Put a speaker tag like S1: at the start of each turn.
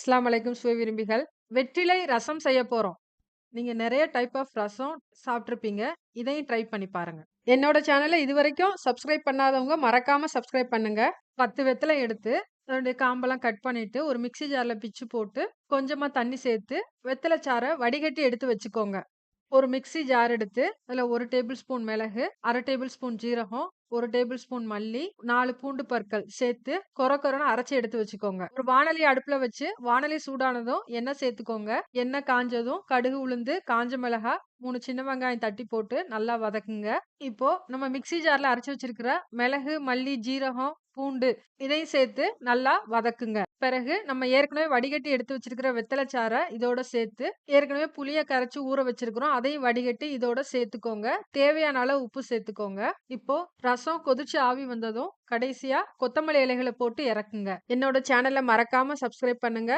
S1: இஸ்லாம் அலைக்கும் சுவை விரும்பிகள். வெற்றிலை ரசம் செய்ய போகிறோம் நீங்கள் நிறைய டைப் ஆஃப் ரசம் சாப்பிட்ருப்பீங்க இதையும் ட்ரை பண்ணி பாருங்கள் என்னோட இது இதுவரைக்கும் சப்ஸ்கிரைப் பண்ணாதவங்க மறக்காமல் சப்ஸ்கிரைப் பண்ணுங்கள் பத்து வெத்தலை எடுத்து, அதனுடைய காம்பெல்லாம் கட் பண்ணிவிட்டு ஒரு மிக்ஸி ஜாரில் பிச்சு போட்டு, கொஞ்சமாக தண்ணி சேர்த்து, வெத்தலை சாரை வடிகட்டி எடுத்து வச்சுக்கோங்க. ஒரு மிக்ஸி ஜார் எடுத்து, அதில் ஒரு டேபிள் ஸ்பூன் மிளகு, அரை டேபிள் ஸ்பூன் ஜீரகம், ஒரு டேபிள் ஸ்பூன் மல்லி, நாலு பூண்டு பற்கள் சேர்த்து கொர கொரன்னு அரைச்சி எடுத்து வச்சுக்கோங்க. ஒரு வானலி அடுப்புல வச்சு, வானலி சூடானதும் எண்ணெய் சேர்த்துக்கோங்க. எண்ணெய் காஞ்சதும் கடுகு, உளுந்து, காஞ்ச மிளகா, மூணு சின்ன வெங்காயம் தட்டி போட்டு நல்லா வதக்குங்க. இப்போ நம்ம மிக்ஸி ஜார்ல அரைச்சி வச்சிருக்கிற மிளகு, மல்லி, ஜீரகம், பூண்டு இதையும் சேர்த்து நல்லா வதக்குங்க. பிறகு நம்ம ஏற்கனவே வடிகட்டி எடுத்து வச்சிருக்கிற வெத்தலை சாறை இதோட சேர்த்து, ஏற்கனவே புளியை கரைச்சி ஊற வச்சிருக்கிறோம். அதையும் வடிகட்டி இதோட சேர்த்துக்கோங்க. தேவையான அளவு உப்பு சேர்த்துக்கோங்க. இப்போ ரசம் கொதிச்சு ஆவி வந்ததும், கடைசியா கொத்தமல்லி இலைகளை போட்டு இறக்குங்க. என்னோட சேனலை மறக்காம சப்ஸ்கிரைப் பண்ணுங்க.